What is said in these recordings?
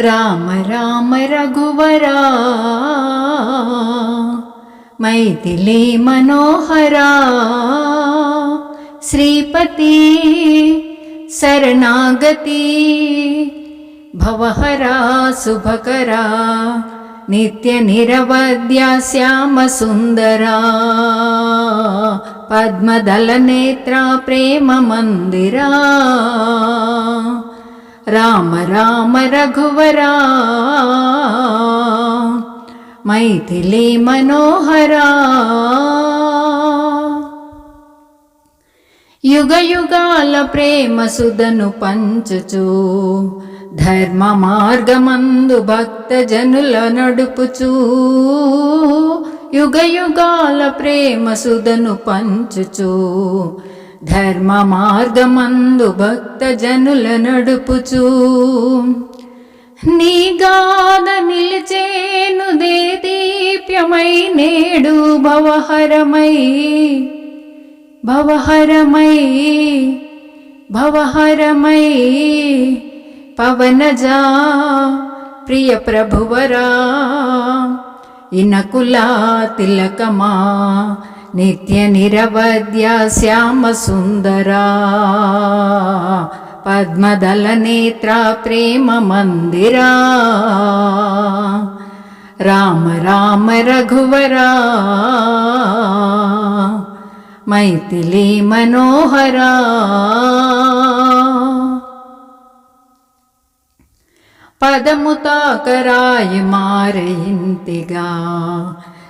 राम राम रघुवरा। मैथिली मनोहरा। श्रीपति शरणागति। भवहरा सुभकरा। नित्यनिरवद्या श्यामसुन्दरा पद्मदलनेत्रा प्रेममन्दिरा। రామ రామ రఘువరా. మైథిలి మనోహరా. యుగయుగాల ప్రేమ సుధను పంచుచు ధర్మ మార్గమందు భక్త జనుల నడుపుచూ యుగయుగాల ప్రేమ సుధను పంచుచు ధర్మ మార్గమందు భక్త జనుల నడుపుచూ నీగాద నిలిచేను దే దీప్యమై నేడు భవహరమై. భవహరమై భవహరమై. పవనజా ప్రియ ప్రభువరా ఇనకులా తిలకమా నిత్య నిరవద్య శ్యామ సుందరా. పద్మదల నేత్ర ప్రేమ మందిరా. రామ రామ రఘువరా.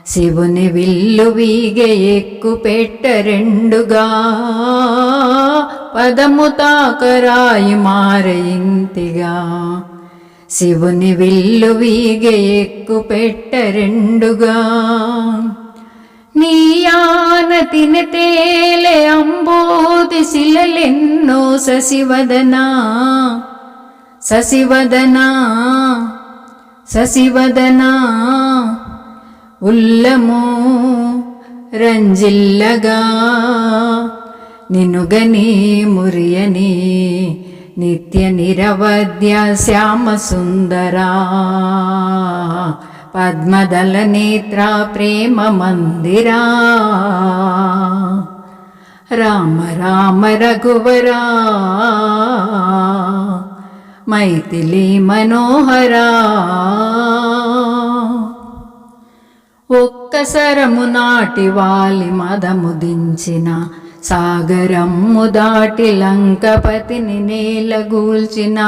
శివుని విల్లు వీగె ఎక్కు పెట్టరెండుగా పదము తాకరాయి మారయింతిగా శివుని విల్లు వీగె ఎక్కు పెట్టరెండుగా నీయాన తిన తేలే అంబోది శిలలెన్నో సశివదనా. సశివదనా సశివదనా. ఉల్లము రంజిల్లగా నినుగని మురియని నిత్య నిరవద్య శ్యామ సుందరా పద్మదల నేత్ర ప్రేమ మందిరా. రామ రామ రఘువరా. మైథిలి మనోహరా. ఒక్కసరము నాటి వాలి మదము దించిన. సాగరమ్ము దాటి లంకపతిని నేలగూల్చిన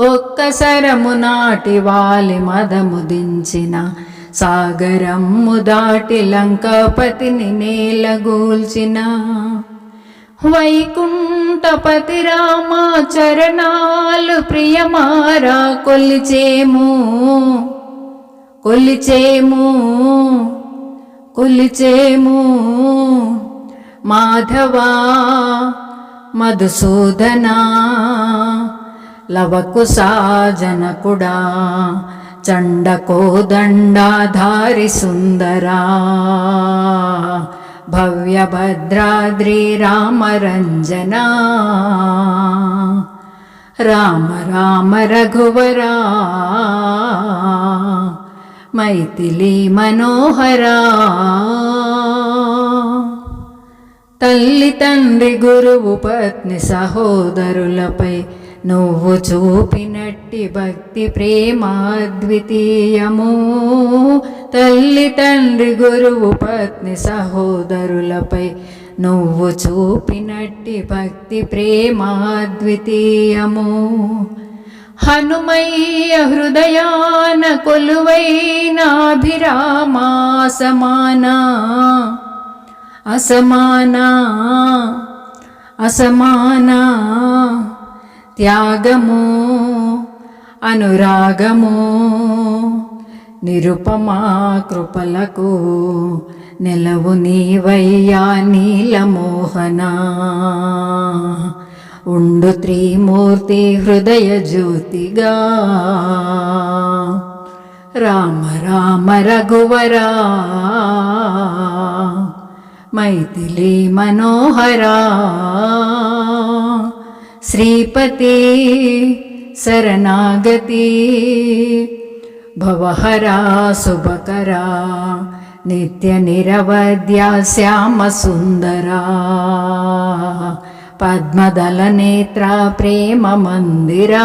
ఒక్కసరము నాటి వాలి మదము దించిన. సాగరమ్ము దాటి లంకపతిని నేలగూల్చిన వైకుంఠపతి రామా చరణాలు ప్రియమారా కొలిచేము. కొలిచేము కొలిచేము. మాధవా మధుసూదనా లవకు సాజనకుడా చండకోదండాధారి సుందరా. భవ్యభద్రాద్రి రామరంజనా. రామ రామ రఘువరా. మైథిలి మనోహరా తల్లి తండ్రి గురువు పత్ని సహోదరులపై నువ్వు చూపినట్టి భక్తి ప్రేమ అద్వితీయము తల్లి తండ్రి గురువు పత్ని సహోదరులపై నువ్వు చూపినట్టి భక్తి ప్రేమ అద్వితీయము హనుమయ్య హృదయాన కొలువైనాభిరామా అసమానా. అసమానా. అసమానా. త్యాగము అనురాగము నిరుపమా కృపలకు నెలవు నీవయ్యా నీలమోహనా. उण्डु त्रिमूर्ति त्रिमूर्तिहृदयज्योतिगा राम राम रघुवरा। मैथिली मनोहरा। श्रीपते शरणागति। भवहरा शुभकरा। नित्यनिरवद्या श्यामसुन्दरा। నిరవద్య శ్యామ సుందరా పద్మదల నేత్ర ప్రేమ మందిరా